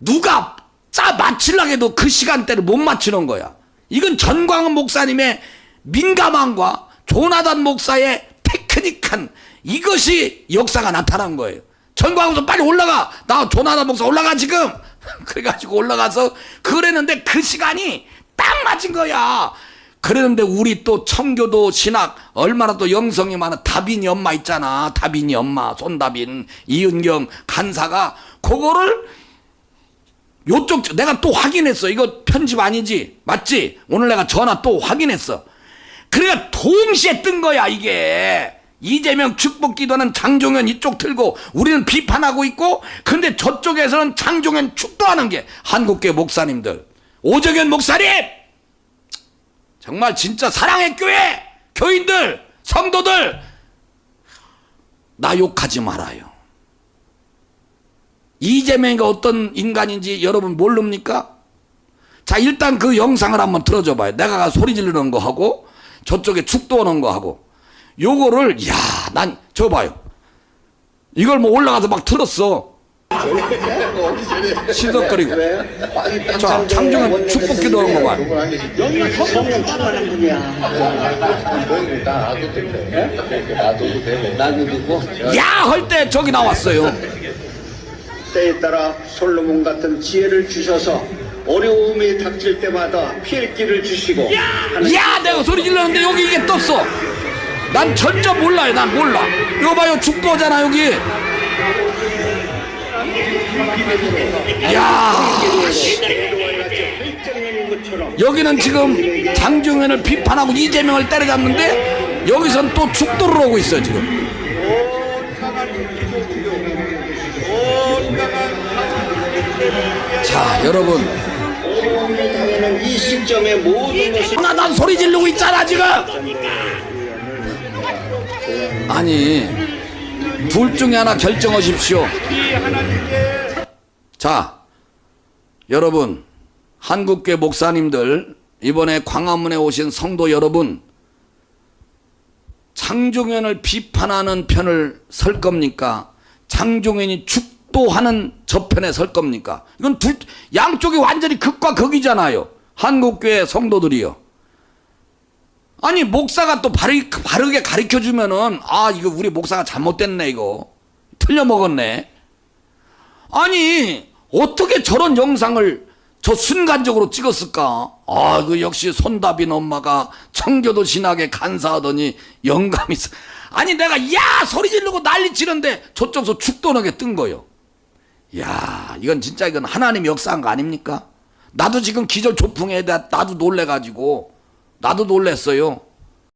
누가 짜 맞추려고 그 시간대를 못 맞추는 거야. 이건 전광훈 목사님의 민감함과 조나단 목사의 테크닉한 이것이 역사가 나타난 거예요. 전광훈 빨리 올라가. 나 조나단 목사 올라가 지금. 그래가지고 올라가서 그랬는데 그 시간이 딱 맞은 거야. 그랬는데 우리 또 청교도 신학 얼마나 또 영성이 많은 다빈이 엄마 있잖아. 다빈이 엄마, 손다빈, 이은경 간사가 그거를 요쪽 내가 또 확인했어. 이거 편집 아니지? 맞지? 오늘 내가 전화 또 확인했어. 그러니까 동시에 뜬 거야 이게. 이재명 축복 기도는 장종현 이쪽 틀고 우리는 비판하고 있고 근데 저쪽에서는 장종현 축도하는 게 한국계 목사님들. 오정현 목사님! 정말 진짜 사랑의 교회 교인들 성도들 나 욕하지 말아요. 이재명이 어떤 인간인지 여러분 모릅니까? 자 일단 그 영상을 한번 틀어줘 봐요. 내가 소리 지르는 거 하고 저쪽에 축도하는 거 하고 요거를 야 난 저 봐요. 이걸 뭐 올라가서 막 틀었어. 시덕거리고. 자 장중은 축복 기도하는 거 봐요. 여기가 충만한 분이야. 돼. 나누고 야 할 때 저기 나왔어요. 때에 따라 솔로몬 같은 지혜를 주셔서 어려움이 닥칠 때마다 피할 길을 주시고 야! 내가 소리 질렀는데 여기 이게 떴어. 난 전혀 몰라요 난 몰라. 이거 봐요 축도잖아 여기. 야. 여기는 지금 장종현을 비판하고 이재명을 때려잡는데 여기선 또 축도를 오고 있어 지금 자 여러분. 이 시점에 모든 것이 나, 난 소리 지르고 있잖아 지금. 아니 둘 중에 하나 결정하십시오. 자 여러분. 한국계 목사님들 이번에 광화문에 오신 성도 여러분. 장종현을 비판하는 편을 설 겁니까? 장종현이 축 도하는 저 편에 설 겁니까? 이건 둘 양쪽이 완전히 극과 극이잖아요. 한국교회 성도들이요. 아니 목사가 또 바르, 바르게 가르쳐 주면은 아 이거 우리 목사가 잘못됐네 이거. 틀려 먹었네. 아니 어떻게 저런 영상을 저 순간적으로 찍었을까? 아 그 역시 손다빈 엄마가 청교도 신학에 간사하더니 영감이 아니 내가 야! 소리 지르고 난리 치는데 저쪽서 축도나게 뜬 거요 야 이건 진짜 이건 하나님 역사한 거 아닙니까 나도 지금 기절 조풍에 대해 나도 놀래가지고 나도 놀랬어요.